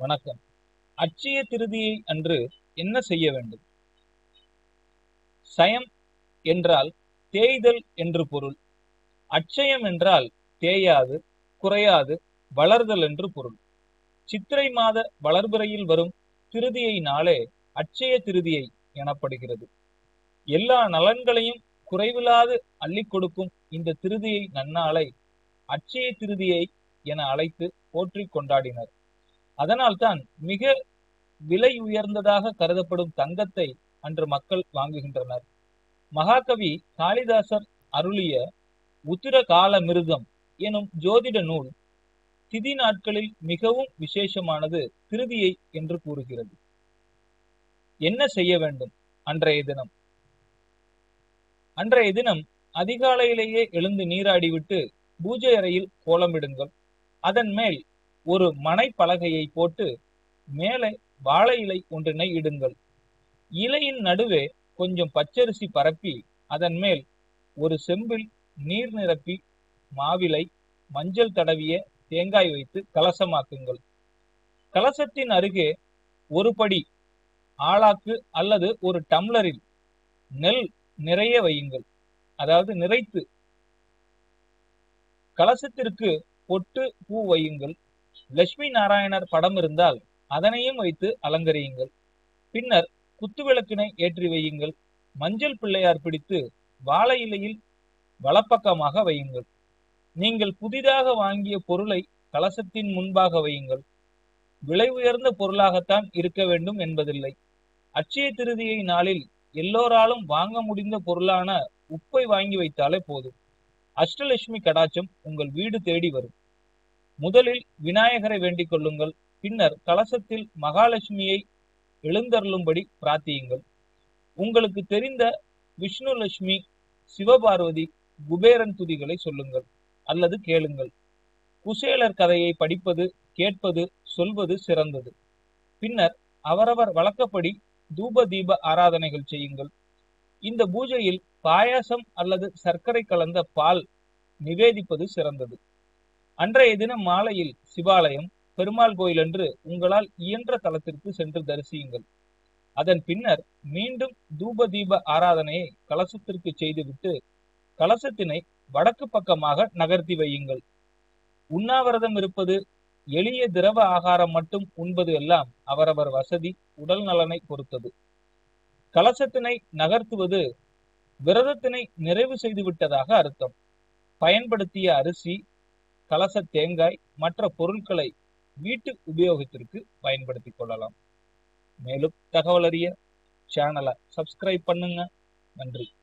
வணக்கம். அட்சய திருதியை அன்று என்ன செய்ய வேண்டும்? சயம் என்றால் தேய்தல் என்று பொருள். அட்சயம் என்றால் தேயாது குறையாது வளர்தல் என்று பொருள். சித்திரை மாத வளர்பிறையில் வரும் திருதியை நாளே அட்சய திருதியை எனப்படுகிறது. எல்லா நலன்களையும் குறைவில்லாது அள்ளிக் கொடுக்கும் இந்த திருதியை நன்னாளை அட்சய திருதியை என அழைத்து போற்றி கொண்டாடினர். அதனால்தான் மிக விலை உயர்ந்ததாக கருதப்படும் தங்கத்தை அன்று மக்கள் வாங்குகின்றனர். மகாகவி காளிதாசர் அருளிய உத்திர கால மிருதம் எனும் ஜோதிட நூல் திதி நாட்களில் மிகவும் விசேஷமானது திருதியை என்று கூறுகிறது. என்ன செய்ய வேண்டும் அன்றைய தினம்? அன்றைய தினம் அதிகாலையிலேயே எழுந்து நீராடிவிட்டு பூஜை அறையில் கோலமிடுங்கள். அதன் மேல் ஒரு மனைப்பலகையை போட்டு மேலே வாழை இலை ஒன்றினை இடுங்கள். இலையின் நடுவே கொஞ்சம் பச்சரிசி பரப்பி அதன் மேல் ஒரு செம்பில் நீர் நிரப்பி மாவிலை மஞ்சள் தடவிய தேங்காய் வைத்து கலசமாக்குங்கள். கலசத்தின் அருகே ஒரு படி ஆளாக்கு அல்லது ஒரு டம்ளரில் நெல் நிறைய வையுங்கள். அதாவது நிறைத்து. கலசத்திற்கு பொட்டு பூ வையுங்கள். லட்சுமி நாராயணர் படம் இருந்தால் அதனையும் வைத்து அலங்கரியுங்கள். பின்னர் குத்துவிளக்கினை ஏற்றி வையுங்கள். மஞ்சள் பிள்ளையார் பிடித்து வாழை இலையில் வலப்பக்கமாக வையுங்கள். நீங்கள் புதிதாக வாங்கிய பொருளை கலசத்தின் முன்பாக வையுங்கள். விலை உயர்ந்த பொருளாகத்தான் இருக்க வேண்டும் என்பதில்லை. அட்சய திருதியை நாளில் எல்லோராலும் வாங்க முடிந்த பொருளான உப்பை வாங்கி வைத்தாலே போதும். அஷ்டலட்சுமி கடாச்சம் உங்கள் வீடு தேடி வரும். முதலில் விநாயகரை வேண்டிக் கொள்ளுங்கள் பின்னர் கலசத்தில் மகாலட்சுமியை எழுந்தருளும்படி பிரார்த்தியுங்கள். உங்களுக்கு தெரிந்த விஷ்ணு லட்சுமி சிவபார்வதி குபேரன் துதிகளை சொல்லுங்கள் அல்லது கேளுங்கள். குசேலர் கதையை படிப்பது கேட்பது சொல்வது சிறந்தது. பின்னர் அவரவர் வழக்கப்படி தூப தீப ஆராதனைகள் செய்யுங்கள். இந்த பூஜையில் பாயாசம் அல்லது சர்க்கரை கலந்த பால் நிவேதிப்பது சிறந்தது. அன்றைய தினம் மாலையில் சிவாலயம் பெருமாள் கோயில் என்று உங்களால் இயன்ற தலத்திற்கு சென்று தரிசியுங்கள். அதன் பின்னர் மீண்டும் தூப தீப ஆராதனையை கலசத்திற்கு செய்துவிட்டு கலசத்தினை வடக்கு பக்கமாக நகர்த்தி வையுங்கள். உண்ணாவிரதம் இருப்பது எளிய திரவ ஆகாரம் மட்டும் உண்பது எல்லாம் அவரவர் வசதி உடல் நலனை பொறுத்தது. கலசத்தினை நகர்த்துவது விரதத்தினை நிறைவு செய்து விட்டதாக அர்த்தம். பயன்படுத்திய அரிசி கலச தேங்காய் மற்ற பொருட்களை வீட்டு உபயோகத்திற்கு பயன்படுத்திக் கொள்ளலாம். மேலும் தகவல் அறிய சேனலை சப்ஸ்கிரைப் பண்ணுங்க. நன்றி.